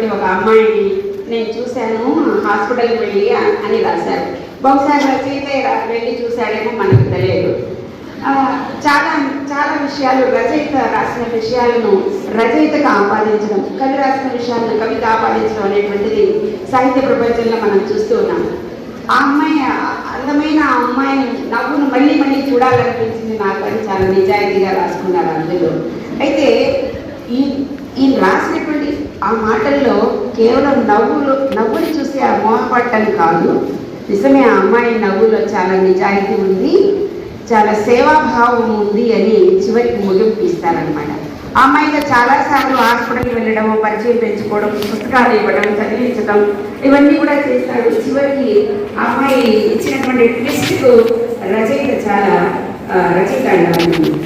ఉన్నటువంటి ఒక అమ్మాయిని నేను చూశాను హాస్పిటల్కి వెళ్ళి అని రాశారు. బహుశా రచయిత వెళ్ళి చూశాడేమో మనకు తెలియదు. చాలా చాలా విషయాలు రచయిత రాసిన విషయాలను రచయితకు ఆపాదించడం కవి రాసిన విషయాలను కవిత ఆపాదించడం అనేటువంటిది సాహిత్య ప్రపంచంలో మనం చూస్తూ ఉన్నాం. ఆ అమ్మాయి అందమైన ఆ అమ్మాయిని నవ్వును మళ్ళీ మళ్ళీ చూడాలనిపించింది నాకు అని చాలా నిజాయితీగా రాసుకున్నారు అందులో. అయితే ఈ ఈ రాసినటువంటి ఆ మాటల్లో కేవలం నవ్వులు నవ్వుని చూసి ఆ మోహపడటం కాదు. నిజమే ఆ అమ్మాయి నవ్వులో చాలా నిజాయితీ ఉంది చాలా సేవాభావం ఉంది అని చివరికి ముగింపు ఇస్తారనమాట ఆ అమ్మాయితో చాలాసార్లు హాస్పిటల్కి వెళ్ళడము పరిచయం పెంచుకోవడం పుస్తకాలు ఇవ్వడం చదివించడం ఇవన్నీ కూడా చేస్తాడు. చివరికి ఆ అమ్మాయి ఇచ్చినటువంటి ట్విస్ట్కు రచయిత చాలా రచయిత అంటారు.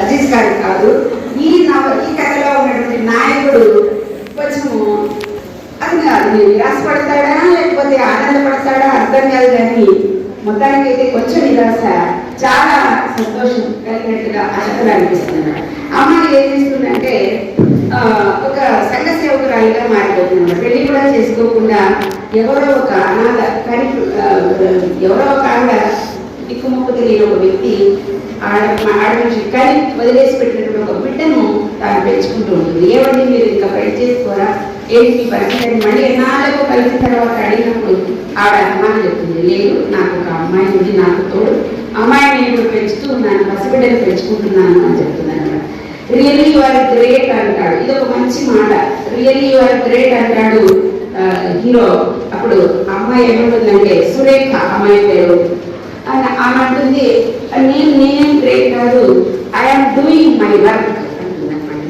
అజీజ్ గారు కాదు. ఈ నవ ఈ కథలో ఉన్నటువంటి నాయకుడు కొంచెము అది నిరాశపడతాడా లేకపోతే ఆనందపడతాడా? అర్థం కాదు కానీ మొత్తానికి అయితే కొంచెం నిరాశ చాలా సంతోషం కలిగినట్టుగా అశకలు అనిపిస్తుంది అమ్మాయి ఏం చేస్తుందంటే ఒక సంఘ సేవకురాలిగా మారిపోతున్నాడు పెళ్ళి కూడా చేసుకోకుండా ఎవరో ఒక అనాథ కానీ ఎవరో ఒక ఆవిడ దిక్కుముక్కు తెలియని ఒక వ్యక్తి ఆడ ఆడ నుంచి కానీ వదిలేసి పెట్టినటువంటి ఒక బిడ్డను తాను పెంచుకుంటూ ఉంటుంది. ఏమండి మీరు ఇంకా పెళ్ళి చేసుకోరా? ఏంటి మీ పరిస్థితి మళ్ళీ ఎన్నాళ్ళకు కలిసిన తర్వాత అడిగినప్పుడు ఆవిడ అమ్మాయి చెప్తుంది. లేదు నాకు ఒక అమ్మాయి ఉంది నాకు తోడు. అమ్మాయిని నేను ఇప్పుడు పెంచుతూ ఉన్నాను పసిబిడ్డను పెంచుకుంటున్నాను అని చెప్తున్నాను రియల్లీ యు ఆర్ గ్రేట్ అంటాడు. ఇది ఒక మంచి మాట. రియల్లీ యు ఆర్ గ్రేట్ అంటాడు హీరో. అప్పుడు అమ్మాయి ఏమంటుందంటే సురేఖ అమ్మాయి పేరు అని ఆమె అంటుంది నేను నేనేం గ్రేట్ కాదు. ఐఎమ్ డూయింగ్ మై వర్క్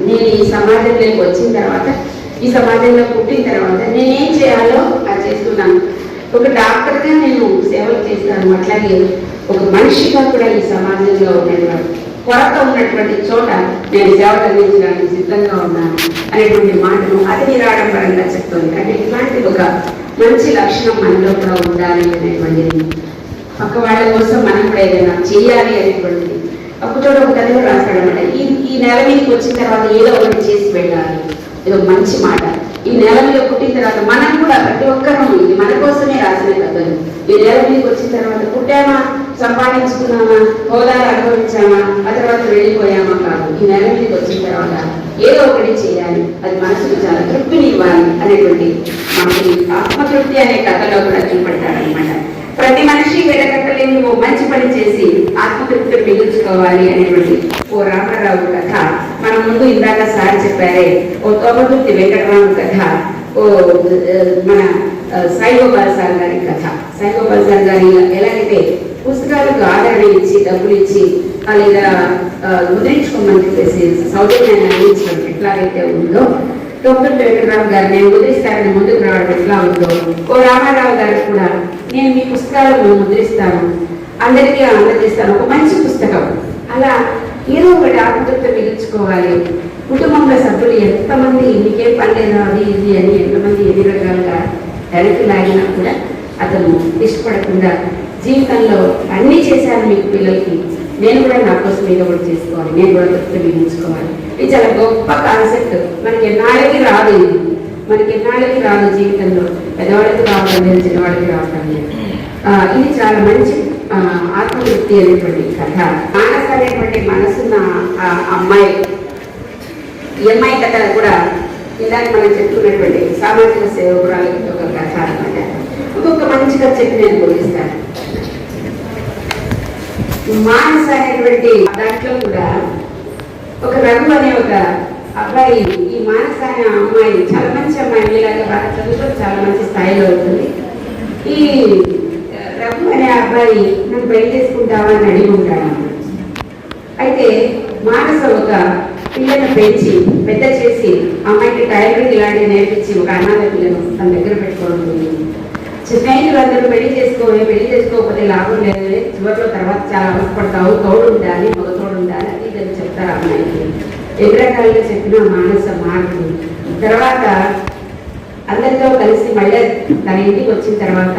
నేను ఈ సమాజంలోకి వచ్చిన తర్వాత ఈ సమాజంలో పుట్టిన తర్వాత నేనేం చేయాలో అది చేస్తున్నాను. ఒక డాక్టర్గా నేను సేవలు చేస్తాను. అట్లాగే ఒక మనిషిగా కూడా ఈ సమాజంలో ఉన్నటువంటి కొరత ఉన్నటువంటి చోట నేను సేవలు అందించడానికి సిద్ధంగా ఉన్నాను అనేటువంటి మాటను అది నిరాడంబరంగా చెప్తుంది. అంటే ఇలాంటి ఒక మంచి లక్షణం మనలో కూడా ఉండాలి అనేటువంటిది పక్క వాళ్ళ కోసం మనం కూడా ఏదైనా చేయాలి అనేటువంటిది. ఒక చోట ఒక కథలో ఈ ఈ నెల మీదకి వచ్చిన తర్వాత ఏదో ఒకటి చేసి వెళ్ళాలి. ఇది ఒక మంచి మాట. ఈ నెల మీద పుట్టిన తర్వాత మనం కూడా ప్రతి ఒక్కరూ ఇది మన కోసమే రాసిన కథలు. ఈ నెల మీదకి వచ్చిన తర్వాత పుట్టామా? సంపాదించుకున్నామా? హోదాలు అనుభవించామా? ఆ తర్వాత వెళ్ళిపోయామా కాదు. ఈ నెల మీదకి వచ్చిన తర్వాత ఏదో ఒకటి చేయాలి. అది మనసుకు చాలా తృప్తిని ఇవ్వాలి అనేటువంటి మనకి ఆత్మతృప్తి అనే కథలో కూడా చూపెట్టాడనమాట ప్రతి మనిషి వెలకట్టలేని ఓ మంచి పని చేసి ఆత్మతృప్తి మిగుల్చుకోవాలి అనేటువంటి ఓ రామారావు కథ మన ముందు ఇందాక సార్ చెప్పారే. ఓ తోమతుర్తి వెంకటరావు కథ ఓ మన సాయిగోపాల్ సార్ గారి కథ. సాయిగోపాల్ సార్ గారి ఎలాగైతే పుస్తకాలకు ఆదరణ ఇచ్చి డబ్బులు ఇచ్చి లేదా ముద్రించుకోమని చెప్పేసి సౌజన్యాన్ని అందించడం ఎట్లాగైతే ఉందో డాక్టర్ వెంకటరావు గారిని నేను ముందుకు రావడం ఎట్లా ఉందో? ఓ రామారావు గారు కూడా నేను మీ పుస్తకాలను ముద్రిస్తాను. అందరికీ అందజేస్తాను. ఒక మంచి పుస్తకం. అలా ఏదో ఒకటి ఆత్మతృప్తి మిగిల్చుకోవాలి కుటుంబంలో సభ్యులు ఎంతమంది ఇన్నికే పని లేదా? అది ఇది అని ఎంతమంది ఎన్ని రకాలుగా వెనక్కి లాగినా కూడా అతను ఇష్టపడకుండా జీవితంలో అన్నీ చేశాను మీకు పిల్లలకి. నేను కూడా నా కోసం ఏదో ఒకటి చేసుకోవాలి. నేను కూడా తృప్తి మిగిల్చుకోవాలి. ఇది చాలా గొప్ప కాన్సెప్ట్. మనకి నాయకి రాదు ఇది. మనకి ఎన్నాళ్ళకి రాదు జీవితంలో. పెద్దవాళ్ళకి రావడం లేదు చిన్నవాళ్ళకి రావడం లేదు ఆ, ఇది చాలా మంచి ఆ, ఆత్మతృప్తి అనేటువంటి కథ. మానస అనేటువంటి మనసున్న అమ్మాయి ఈ అమ్మాయి కథ కూడా ఇందాక మనం చెప్పుకున్నటువంటి సామాజిక సేవకురాలు ఒక కథ అనమాట ఇంకొక మంచి కథ చెప్పి నేను ముగిస్తాను మానస అనేటువంటి దాంట్లో కూడా ఒక రఘు అనే ఒక అబ్బాయి ఈ మానస అనే అమ్మాయి చాలా మంచి అమ్మాయి మీలాగా బాగా చదువుతో చాలా మంచి స్థాయిలో ఉంటుంది. ఈ రఘు అనే అబ్బాయి నన్ను పెళ్ళి చేసుకుంటావా? అని అడిగి ఉంటాను అయితే మానస ఒక పిల్లను పెంచి పెద్ద చేసి అమ్మాయికి టైలరింగ్ ఇలాంటివి నేర్పించి ఒక అనాథ పిల్లను తన దగ్గర పెట్టుకోవడం స్నేహితులు అందరూ పెళ్ళి చేసుకోవాలి పెళ్ళి చేసుకోకపోతే లాభం లేదు చివరిలో తర్వాత చాలా అవసరపడతావు తోడు ఉండాలి మగ తోడు ఉండాలి అది ఇది అని చెప్తారు అమ్మాయికి. ఎన్ని రకాలుగా చెప్పిన మానస మార్పు తర్వాత అందరితో కలిసి మళ్ళీ తన ఇంటికి వచ్చిన తర్వాత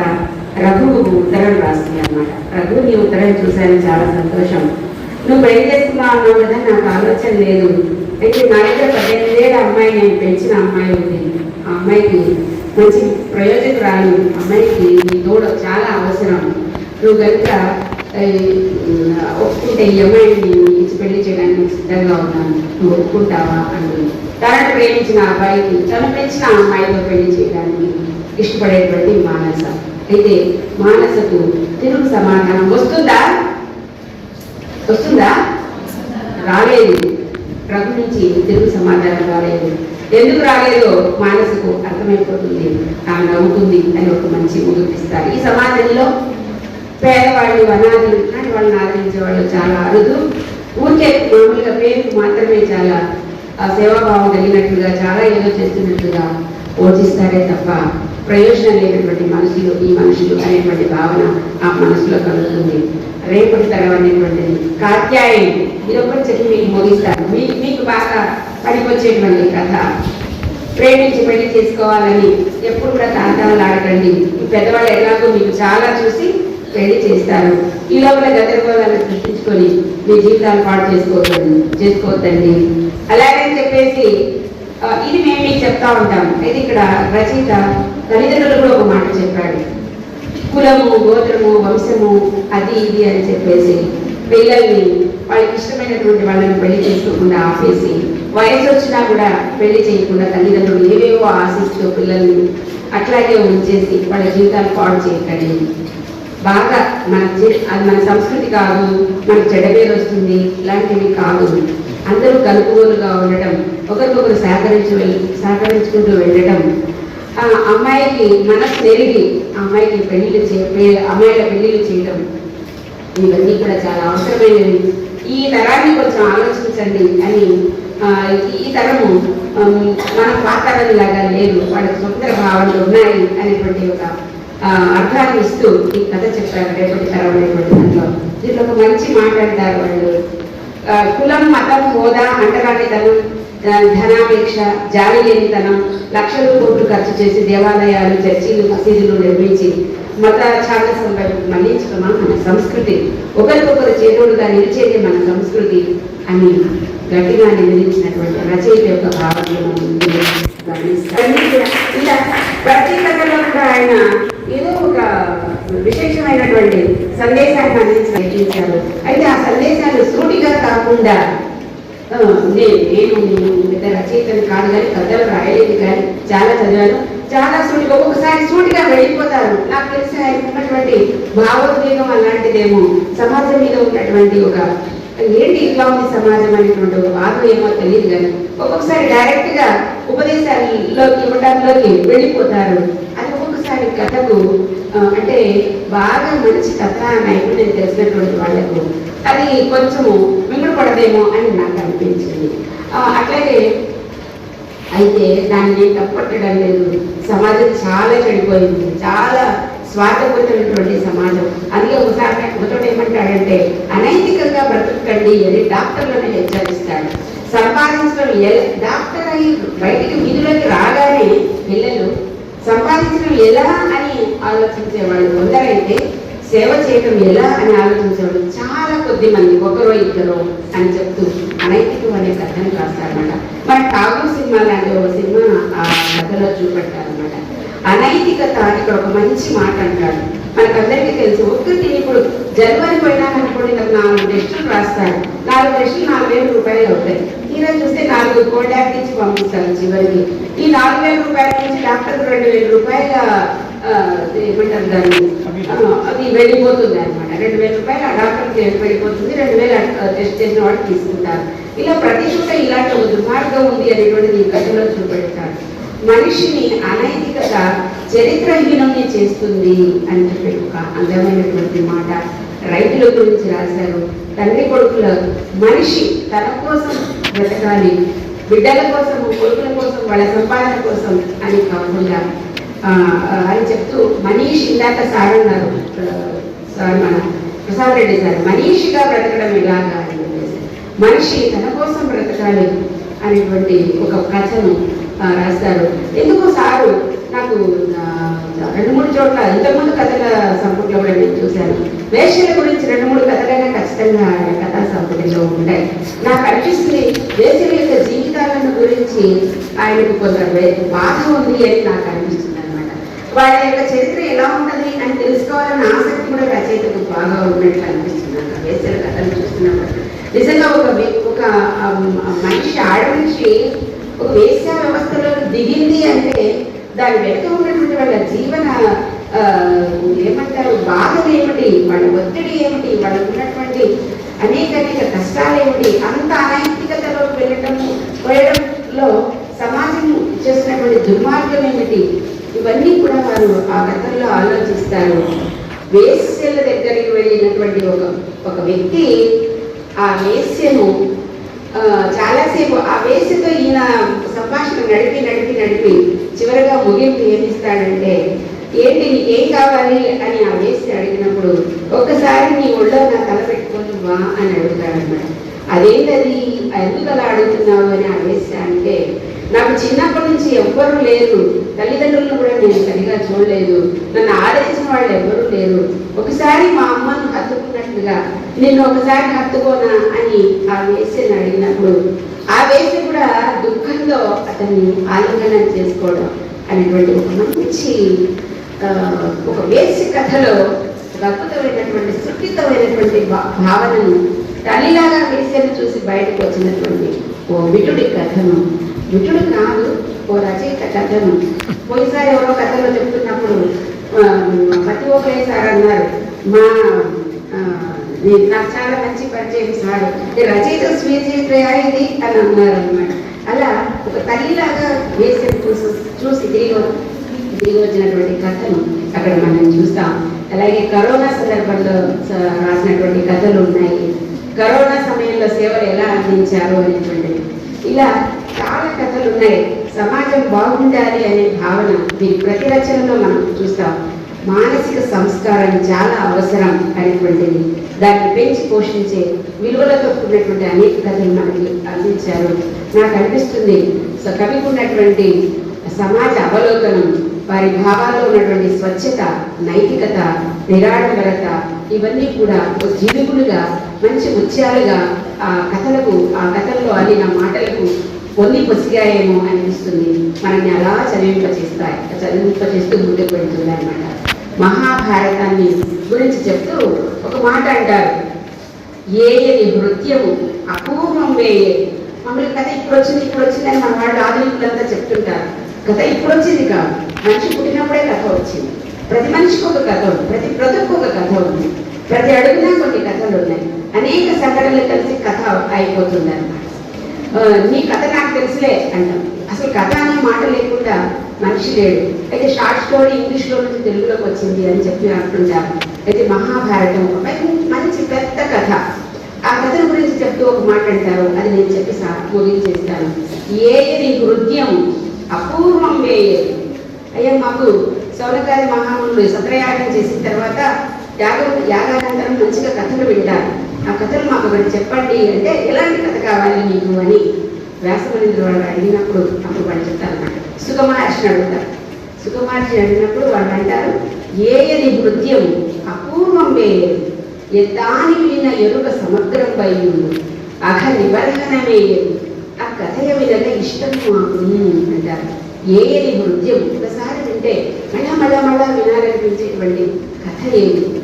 రఘువు ఉత్తరం రాస్తుంది అనమాట రఘు నీ ఉత్తరం చూశాను చాలా సంతోషం. నువ్వు పెళ్ళి చేసుకున్నావు అన్నావు కదా నాకు ఆలోచన లేదు. అయితే నా దగ్గర పద్దెనిమిది ఏళ్ళ అమ్మాయి నేను పెంచిన అమ్మాయి ఉంది. ఆ అమ్మాయికి మంచి ప్రయోజకురాలు. అమ్మాయికి నీ తోడ చాలా అవసరం. నువ్వు కనుక ఒప్పుకుంటే ఈ అమ్మాయిని ఇచ్చి పెళ్ళి చేయడానికి సిద్ధంగా ఉన్నాను. నువ్వు ఒప్పుకుంటావా అని. తనను ప్రేమించిన అబ్బాయికి తను పెంచిన అమ్మాయితో పెళ్ళి చేయడానికి ఇష్టపడేటువంటి మానస. అయితే మానసకు తెలుగు సమాధానం వస్తుందా? వస్తుందా? రాలేదు. ప్రభు నుంచి తెలుగు సమాధానం రాలేదు. ఎందుకు రాలేదో మానసుకు అర్థమైపోతుంది. ఆమె నవ్వుతుంది అని ఒక మంచి ముగిపిస్తారు ఈ సమాజంలో పేదవాళ్ళు అనాథులు ఇట్లాంటి వాళ్ళని ఆదరించే వాళ్ళు చాలా అరుదు. ఊరికే మామూలుగా పేరుకు మాత్రమే చాలా ఆ సేవాభావం కలిగినట్లుగా చాలా ఏదో చేస్తున్నట్లుగా పోషిస్తారే తప్ప ప్రయోజనం లేనటువంటి మనుషులు ఈ మనుషులు అనేటువంటి భావన ఆ మనసులో కలుగుతుంది. రేపటి తరం అనేటువంటిది. కాత్యాయని ఇది ఒకటి చెప్పి మీకు ముగిస్తాను. మీ మీకు బాగా పనికొచ్చేటువంటి కథ. ప్రేమించి పెళ్ళి చేసుకోవాలని ఎప్పుడు కూడా తాంతాలు ఆడకండి. ఈ పెద్దవాళ్ళు ఎలాగో మీకు చాలా చూసి పెళ్ళి చేస్తారు ఈ లోపల గతర్భాలను సృష్టించుకొని మీ జీవితాలు పాడు చేసుకోవద్దండి చేసుకోవద్దండి. అలాగని చెప్పేసి ఇది మేము మీకు చెప్తా ఉంటాం. అయితే ఇక్కడ రచయిత తల్లిదండ్రులు కూడా ఒక మాట చెప్పాడు. కులము గోత్రము వంశము అది ఇది అని చెప్పేసి పిల్లల్ని వాళ్ళకి ఇష్టమైనటువంటి వాళ్ళని పెళ్ళి చేసుకోకుండా ఆపేసి వయసు వచ్చినా కూడా పెళ్ళి చేయకుండా తల్లిదండ్రులు ఏవేవో ఆశిస్తూ పిల్లల్ని అట్లాగే ఉంచేసి వాళ్ళ జీవితాలు పాడు చేయకండి. బాగా మన అది మన సంస్కృతి కాదు మన చెడ్డ పేరు వస్తుంది ఇలాంటివి కాదు. అందరూ కలుపుగోలుగా ఉండటం ఒకరికొకరు సహకరించి వెళ్ళి సహకరించుకుంటూ వెళ్ళటం. అమ్మాయికి మనసు నెరిగి అమ్మాయికి పెళ్ళిళ్ళు చే అమ్మాయిల పెళ్ళిళ్ళు చేయడం ఇవన్నీ కూడా చాలా అవసరమైనవి. ఈ తరాన్ని కొంచెం ఆలోచించండి అని ఈ తరము మనం మన పాతరం లాగా లేదు. వాళ్ళకి స్వతంత్ర భావనలు ఉన్నాయి అనేటువంటి ఒక అర్థాన్ని ఇస్తూ ఈ కథ చెప్పారు రేపటి తరం దాంట్లో దీంట్లో ఒక మంచి మాట్లాడతారు వాళ్ళు. కులం మతం హోదా అంటరానితనం ధనాపేక్ష జాలి లేనితనం లక్షలు కోట్లు ఖర్చు చేసి దేవాలయాలు చర్చిలు మసీదులు నిర్మించి మత ఛాందసం వైపు మళ్ళించడమా మన సంస్కృతి? ఒకరికొకరు చేదోడుగా నిలిచేది మన సంస్కృతి అని గట్టిగా నిర్ణయించినటువంటి రచయిత యొక్క భావన ఇలా ప్రతి కథలో కూడా ఆయన ఏదో ఒక విశేషమైనటువంటి సందేశాన్ని అందించారు అయితే ఆ సందేశాలు సూటిగా కాకుండా నేను నేను పెద్ద రచయితను కాదు కానీ కథలు రాయలేదు కానీ చాలా చదివాను. చాలా సూటిగా ఒక్కొక్కసారి సూటిగా వెళ్ళిపోతారు. నాకు తెలిసి ఆయన ఉన్నటువంటి భావోద్వేగం అలాంటిదేమో సమాజం మీద ఉన్నటువంటి ఒక ఏంటి ఇట్లా ఉంది సమాజం అనేటువంటి ఒక ఏమో తెలియదు కానీ ఒక్కొక్కసారి డైరెక్ట్గా ఉపదేశాల్లోకి ఇవ్వడంలోకి వెళ్ళిపోతారు. అది ఒక్కొక్కసారి కథకు అంటే బాగా మంచి కథ నైపుణ్యం తెలిసినటువంటి వాళ్ళకు అది కొంచెము మింగుడు పడదేమో అని నాకు అనిపించింది. అట్లాగే అయితే దాన్ని తప్పట్టడం లేదు. సమాజం చాలా చెడిపోయింది. చాలా స్వార్థపూరితమైనటువంటి సమాజం. అందుకే ఒకసారి ఒకటి ఏమంటాడంటే అనైతికంగా బ్రతుకండి అని డాక్టర్లను హెచ్చరిస్తాడు. సంపాదించడం ఎలా డాక్టర్ అయి బయటికి వీధిలోకి రాగానే పిల్లలు సంపాదించడం ఎలా అని ఆలోచించేవాళ్ళు. కొందరైతే సేవ చేయటం ఎలా అని ఆలోచించేవాడు చాలా కొద్ది మంది ఒకరో ఇద్దరు అని చెప్తూ అనైతికం అనే కథను రాస్తారన్నమాట మన ఠాగూర్ సినిమా లాంటి ఒక సినిమా ఆ కథలో చూపెట్టారనమాట అనైతికత అని ఇక్కడ ఒక మంచి మాట అంటాడు మనకందరికీ తెలుసు ఒక్కటి ఇప్పుడు జనవరి పోయినా అనుకోండి నాకు నాలుగు టెస్టులు రాస్తాడు నాలుగు టెస్టులు నాలుగు వేల రూపాయలు అవుతాయి. తీరా చూస్తే నాలుగు కోటాక్ ఇచ్చి పంపిస్తారు చివరికి. ఈ నాలుగు వేల రూపాయల నుంచి డాక్టర్ రెండు వేల రూపాయల ఏమంటారు దాన్ని? అది వెళ్ళిపోతుంది అనమాట రెండు వేల రూపాయలు ఆ డాక్టర్కి వెళ్ళిపోతుంది రెండు వేలు టెస్ట్ చేసిన వాడు తీసుకుంటారు. ఇలా ప్రతి చోట ఇలాంటి ఒక దుర్మార్గం ఉంది అనేటువంటిది ఈ కథలో చూపెడతారు. మనిషిని అనైతికత చరిత్రహీనంని చేస్తుంది అని చెప్పి ఒక అందమైనటువంటి మాట రైతుల గురించి రాశారు. తండ్రి కొడుకుల మనిషి తన కోసం బ్రతకాలి. బిడ్డల కోసం కొడుకుల కోసం వాళ్ళ సంపాదన కోసం అని కాకుండా అని చెప్తూ మనీష్ ఇందాక సార్ అన్నారు సార్ మన ప్రసాద్ రెడ్డి సార్ మనీషిగా బ్రతకడం ఎలాగా అని మనిషి తన కోసం బ్రతకాలి అనేటువంటి ఒక కథను రాస్తారు ఎందుకు సారు? నాకు రెండు మూడు చోట్ల ఇంతకుముందు కథల సంపుట్లో కూడా నేను చూశాను. వేషల గురించి రెండు మూడు కథలైనా ఖచ్చితంగా ఆయన కథా సంపుటిలో ఉంటాయి. నాకు అనిపిస్తుంది వేసవి యొక్క జీవితాలను గురించి ఆయనకు కొంత బాధ ఉంది అని నాకు అనిపిస్తుంది అనమాట వాళ్ళ యొక్క చరిత్ర ఎలా ఉన్నది అని తెలుసుకోవాలన్న ఆసక్తి కూడా రచయితకు బాగా ఉన్నట్లు అనిపిస్తుంది నాకు వేసల కథలు చూస్తున్నప్పుడు. నిజంగా ఒక ఒక మనిషి ఆడమనిషి ఒక వేశ్య వ్యవస్థలో దిగింది అంటే దాని వెనుక ఉన్నటువంటి వాళ్ళ జీవన ఏమంటారు బాధలు ఏమిటి? వాళ్ళ ఒత్తిడి ఏమిటి? వాళ్ళకు ఉన్నటువంటి అనేక అనేక కష్టాలు ఏమిటి? అంత అనైతికతలో వెళ్ళటం పోయడంలో సమాజం చేసినటువంటి దుర్మార్గం ఏమిటి? ఇవన్నీ కూడా వారు ఆ కథల్లో ఆలోచిస్తారు. వేస్యల దగ్గరికి వెళ్ళినటువంటి ఒక ఒక వ్యక్తి ఆ వేస్యను చాలాసేపు ఆ వేసితో ఈయన సంభాషణ నడిపి నడిపి నడిపి చివరిగా ముగింపు ఏమిస్తాడంటే ఏంటి నీకేం కావాలి అని ఆ వేసి అడిగినప్పుడు ఒక్కసారి నీ ఒళ్ళో నా తల పెట్టుకోనివ్వా అని అడుగుతాడన్నమాట. అదేంటది? ఎందుకు అలా అడుగుతున్నావు? అని ఆ వేసి అంటే నాకు చిన్నప్పటి నుంచి ఎవ్వరూ లేరు. తల్లిదండ్రులను కూడా నేను సరిగా చూడలేదు. నన్ను ఆదరించిన వాళ్ళు ఎవ్వరూ లేరు. ఒకసారి మా అమ్మను హత్తుకున్నట్లుగా నిన్ను ఒకసారి హత్తుకోనా? అని ఆ వేసిని అడిగినప్పుడు ఆ వేసి కూడా దుఃఖంతో అతన్ని ఆలింగనం చేసుకోవడం అనేటువంటి ఒక మంచి ఒక వేసి కథలో ఒక అద్భుతమైనటువంటి సుఖితమైనటువంటి భావనను తల్లిలాగా వేసేని చూసి బయటకు వచ్చినటువంటి ఓ విటుడి కథను. విటుడు కాదు ఓ రచయిత కథను. పోయిసారి ఎవరో కథలో చెప్తున్నప్పుడు ప్రతి ఒక్కరే సార్ అన్నారు మా నేను- నాకు చాలా మంచి పరిచయం సార్. రచయిత స్వీయ చరిత్ర ఇది అని అన్నారు అనమాట అలా ఒక తల్లిలాగా వేసిన చూసి చూసి తిరిగి తిరిగి వచ్చినటువంటి కథను అక్కడ మనం చూస్తాం. అలాగే కరోనా సందర్భంలో రాసినటువంటి కథలు ఉన్నాయి. కరోనా సమయంలో సేవలు ఎలా అందించారు అనేటువంటివి ఇలా చాలా కథలు ఉన్నాయి. సమాజం బాగుండాలి అనే భావన దీని ప్రతి రచనలో మనం చూస్తాం. మానసిక సంస్కారం చాలా అవసరం అనేటువంటిది. దాన్ని పెంచి పోషించే విలువలతో కూడినటువంటి అనేక కథలు మనకి అందించారు. నాకు అనిపిస్తుంది కవికి ఉన్నటువంటి సమాజ అవలోకనం వారి భావాల్లో ఉన్నటువంటి స్వచ్ఛత నైతికత నిరాడంబరత ఇవన్నీ కూడా ఒక జీవికులుగా మంచి ముత్యాలుగా ఆ కథలకు ఆ కథల్లో అల్లిన మాటలకు పొంది పొసిగాయేమో అనిపిస్తుంది. మనల్ని అలా చదివింపచేస్తాయి చదివింపచేస్తూ ముందుకు వెళ్తుంది అనమాట మహాభారతాన్ని గురించి చెప్తూ ఒక మాట అంటారు. ఏయని నృత్యము అపూర్వం వేయే. మమ్మల్ని కథ ఇప్పుడు వచ్చింది ఇప్పుడు వచ్చిందని మన వాళ్ళు ఆధునికులంతా చెప్తుంటారు. కథ ఇప్పుడు వచ్చింది కాదు. మనిషి పుట్టినప్పుడే కథ వచ్చింది. ప్రతి మనిషికి ఒక కథ ఉంది. ప్రతి బ్రతుకు ఒక కథ ఉంది. ప్రతి అడుగునా కొన్ని కథలు ఉన్నాయి. అనేక సంఘటనలు కలిసి కథ అయిపోతుంది అనమాట నీ కథ నాకు తెలుసులే అంటాం. అసలు కథ అనే మాట లేకుండా మనిషి లేడు. అయితే షార్ట్ స్టోరీ ఇంగ్లీష్లో నుంచి తెలుగులోకి వచ్చింది అని చెప్పి అంటుంటారు అయితే మహాభారతం ఒక మంచి- పెద్ద కథ. ఆ కథ గురించి చెప్తూ ఒక మాట అంటారు. అది నేను చెప్పి సా- ముగించేస్తాను ఏది హృదయం అపూర్వం వేయదు అయ్యా మాకు సౌనకాది మహామునులు సత్రయాగం చేసిన తర్వాత యాగ యాగానంతరం మంచిగా కథలు వింటారు. ఆ కథలు మాకు ఒకటి చెప్పండి అంటే ఎలాంటి కథ కావాలి నీకు? అని వ్యాసమనింద్ర వాళ్ళు అడిగినప్పుడు అప్పుడు వాళ్ళు చెప్తారన్నమాట. సుఖమహర్షిని అడుగుతారు. సుఖమహర్షిని అడిగినప్పుడు వాళ్ళు అంటారు ఏయది నృత్యం అపూర్వం వేయదు ఎద్దాని విన ఎరుక సమగ్రం బయ్యుండు అఘ నిబర్హనమేయదు ఆ కథయ వినగా ఇష్టం మాకు అంటారు. ఏది నృత్యం ఒకసారి వింటే మళ్ళా మళ్ళా మళ్ళా వినాలనిపించేటువంటి కథ ఏది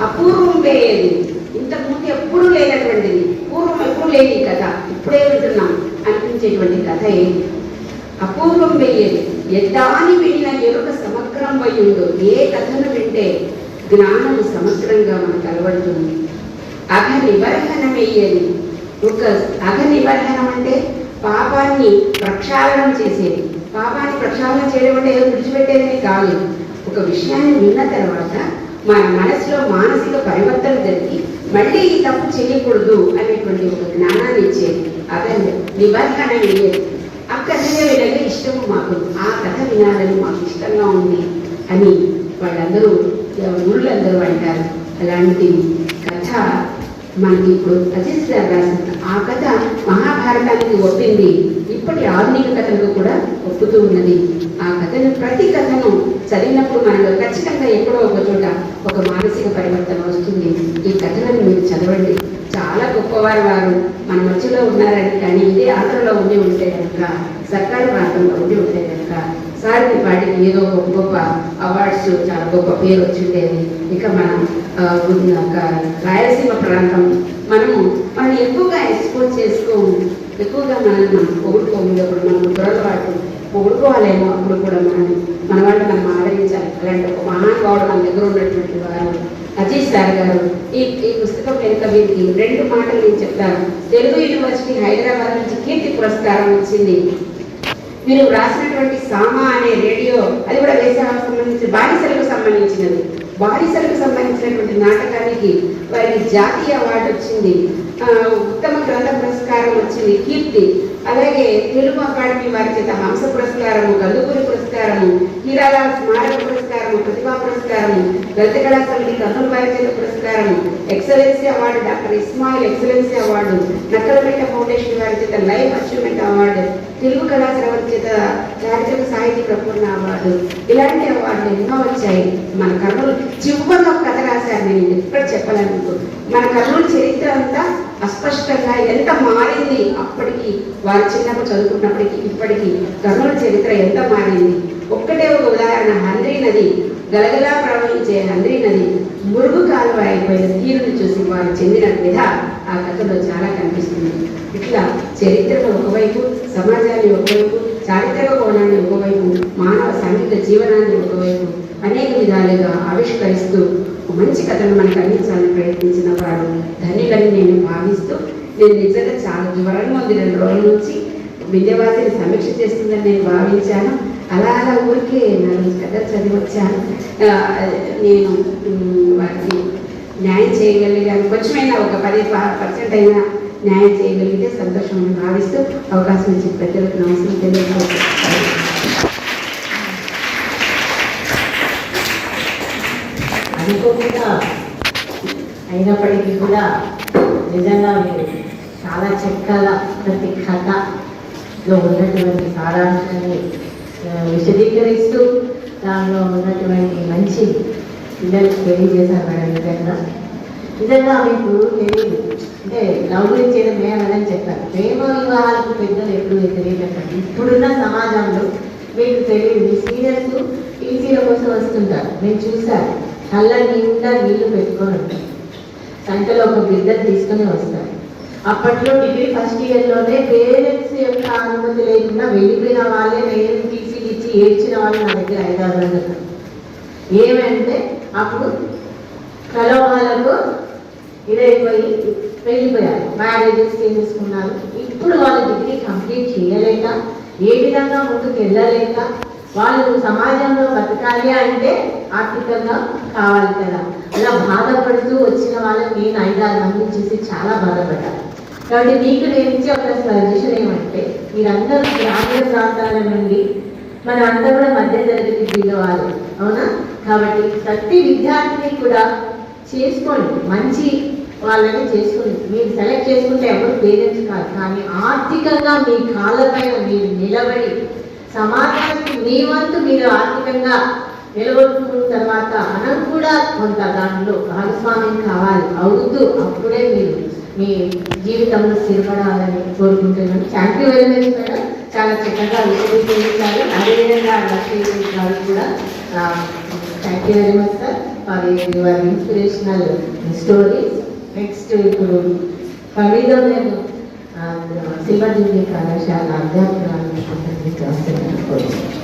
అపూర్వం వేయేది. ఇంతకుముందు ఎప్పుడూ లేనటువంటిది. పూర్వం ఎప్పుడు లేని కథ. ఇప్పుడే వింటున్నాం అనిపించేటువంటి కథ ఏది అపూర్వం వేయేది. ఎద్దాని విన్న ఎరుక సమగ్రం వయ్యుండు ఏ కథను వింటే జ్ఞానము సమగ్రంగా మనకు అలవడుతుంది. అఘ నిబర్హనం ఒక అఘ నిబర్హనం అంటే పాపాన్ని ప్రక్షాళనం చేసేది. పాపాన్ని ప్రక్షాళన చేయడం అంటే ఏదో విడిచిపెట్టేది కాదు. ఒక విషయాన్ని విన్న తర్వాత మన మనసులో మానసిక పరివర్తన జరిగి మళ్ళీ ఈ తప్పు చేయకూడదు అనేటువంటి ఒక జ్ఞానాన్ని ఇచ్చేది. అదే నిబంధన వేయేది ఆ కథ వినగా ఇష్టము మాకు ఆ కథ వినాలని మాకు ఇష్టంగా ఉంది అని వాళ్ళందరూ ఊళ్ళందరూ అంటారు. అలాంటి కథ మనకి ఇప్పుడు అజిత్ గారు రాసిన ఆ కథ మహాభారతానికి ఒప్పింది. ఇప్పటి ఆధునిక కథలకు కూడా ఒప్పుతూ ఉన్నది. ఆ కథను ప్రతి కథను చదివినప్పుడు మనకు ఖచ్చితంగా ఎక్కడో ఒక చోట ఒక మానసిక పరివర్తన వస్తుంది. ఈ కథలను మీరు చదవండి. చాలా గొప్పవారు వారు. మన మధ్యలో ఉన్నారని కానీ ఇదే ఆంధ్రలో ఉండి ఉంటే కనుక సర్కారు ప్రాంతంలో ఉండి ఉంటే కనుక సార్కి వాటికి ఏదో ఒక గొప్ప అవార్డ్స్ చాలా గొప్ప పేరు వచ్చిండేది. ఇక మనం ఒక రాయలసీమ ప్రాంతం మనము మనం ఎక్కువగా ఎక్స్పోజ్ చేసుకో ఎక్కువగా మనల్ని మనం పొగుడుకోముందు మనం దొరలవాటు పొగుడుకోవాలేమో అప్పుడు కూడా మనం మన వాళ్ళు మనం ఆదరించాలి. అలాంటి ఒక మహానుభావుడు మన దగ్గర ఉన్నటువంటి వారు. అజీష్ సార్ గారు ఈ ఈ పుస్తకం వెనుక వీరికి రెండు మాటలు నేను చెప్తాను. తెలుగు యూనివర్సిటీ హైదరాబాద్ నుంచి కీర్తి పురస్కారం వచ్చింది. మీరు రాసినటువంటి సామా అనే రేడియో అది కూడా వేసవికి సంబంధించిన బానిసలకు సంబంధించినది. బానిసలకు సంబంధించినటువంటి నాటకానికి వారికి జాతీయ అవార్డు వచ్చింది. ఉత్తమ గ్రంథ పురస్కారం వచ్చింది కీర్తి. అలాగే తెలుగు అకాడమీ వారి చేత హంస పురస్కారము గల్లుపూరి పురస్కారము హీరాల స్మారక పురస్కారము ప్రతిభా పురస్కారము లలిత కళా సమితి కర్నూలు వారి చేత పురస్కారము excellency award doctor Ismail excellency award Nakkalapeta foundation వారి చేత లైఫ్ అచీవ్మెంట్ అవార్డు తెలుగు కళా చేత చారిత్రక సాహితీ ప్రపూర్ణ అవార్డు ఇలాంటి అవార్డులు ఎన్నో వచ్చాయి. మన కర్నూలు చివరిలో ఒక కథ రాశాను నేను ఇప్పుడు ఇక్కడ చెప్పాలనుకో. మన కర్నూలు చరిత్ర అంతా అస్పష్టంగా ఎంత మారింది అప్పటికి వారు చిన్నప్పుడు చదువుకున్నప్పటికీ ఇప్పటికీ కర్నూలు చరిత్ర ఎంత మారింది? ఒక్కటే ఒక ఉదాహరణ. హంద్రీ నది. గలగలా ప్రవహించే హంద్రీ నది మురుగు కాలువ అయిపోయిన తీరును చూసి వారు చెందిన విధ ఆ కథలో చాలా కనిపిస్తుంది. ఇట్లా చరిత్రను ఒకవైపు సమాజాన్ని ఒకవైపు చారిత్రక కోణాన్ని ఒకవైపు మానవ సంగీత జీవనాన్ని ఒకవైపు అనేక విధాలుగా ఆవిష్కరిస్తూ మంచి కథను మనకు అందించాలని ప్రయత్నించిన వారు ధన్యులని నేను భావిస్తూ నేను నిజంగా చాలా జ్వరంగా ఉంది రెండు రోజుల నుంచి విద్యవాసిని సమీక్ష చేస్తుందని నేను భావించాను. అలా అలా ఊరికే నాలుగు కథలు చదివి వచ్చాను. నేను వారికి న్యాయం చేయగలిగాను. కొంచెమైనా ఒక పది పర్సెంట్ అయినా న్యాయం చేయగలిగితే సంతోషం అని భావిస్తూ అవకాశం ఇచ్చి ప్రజలకు నమస్కారం తెలియజేస్తాను అనుకోకుండా అయినప్పటికీ కూడా నిజంగా మీరు చాలా చక్కగా ప్రతి కథలో ఉన్నటువంటి సారాంశాన్ని విశదీకరిస్తూ దానిలో ఉన్నటువంటి మంచి పిల్లలకు తెలియజేశారు మేడం నిజంగా. నిజంగా మీకు తెలియదు. అంటే లవ్ గురించి ఏదో మేమని చెప్పారు. ప్రేమ వివాహాలకు పెద్దలు ఎప్పుడు తెలియజెప్పండి ఇప్పుడున్న సమాజంలో మీకు తెలియదు. మీ సీనియర్స్ టీసీల కోసం వస్తుంటారు. నేను చూశాను. కళ్ళ నిండా నీళ్ళు పెట్టుకొని ఉంటారు. సంఖ్యలో ఒక బిడ్డను తీసుకొని వస్తారు. అప్పట్లో డిగ్రీ ఫస్ట్ ఇయర్లోనే పేరెంట్స్ యొక్క అనుమతి లేకుండా వెళ్ళిపోయిన వాళ్ళే నేను ఏడ్చిన వాళ్ళు నా దగ్గర హైదరాబాద్ ఉన్నారు. ఏమంటే అప్పుడు ప్రలోభాలకు ఇదైపోయి వెళ్ళిపోయారు మ్యారేజెస్ చేసేసుకున్నారు ఇప్పుడు వాళ్ళు డిగ్రీ కంప్లీట్ చేయలేక ఏ విధంగా ముందుకు వెళ్ళలేక వాళ్ళు సమాజంలో బతకాలి అంటే ఆర్థికంగా కావాలి కదా. అలా బాధపడుతూ వచ్చిన వాళ్ళకి నేను ఐదారు మంది చూసి చాలా బాధపడ్డాను. కాబట్టి మీకు నేను ఇచ్చే ఒక సజెషన్ ఏమంటే మీరందరూ గ్రామీణ ప్రాంతాల నుండి మన అంతా కూడా మధ్య తరగతి దిగవాలి అవునా? కాబట్టి ప్రతి విద్యార్థిని కూడా చేసుకోండి. మంచి వాళ్ళని చేసుకోండి. మీరు సెలెక్ట్ చేసుకుంటే ఎవరు పేరెంట్స్ కాదు. కానీ ఆర్థికంగా మీ కాళ్ళపైన మీరు నిలబడి సమాజానికి మీ వంతు మీరు ఆర్థికంగా నిలబడుకున్న తర్వాత మనం కూడా కొంత దాంట్లో భాగస్వామ్యం కావాలి. అవుతూ అప్పుడే మీరు మీ జీవితంలో స్థిరపడాలని కోరుకుంటున్నాను. Thank you very much madam చాలా చక్కగా విశదీకరించారు అదేవిధంగా లక్ష్మీ గారు కూడా thank you very much sir వారి వారి ఇన్స్పిరేషనల్ స్టోరీస్ నెక్స్ట్ ఇప్పుడు పవిలో నేను సిల్వర్ జూబ్లీ కళాశాల అధ్యాపకురాలు వస్తున్నాను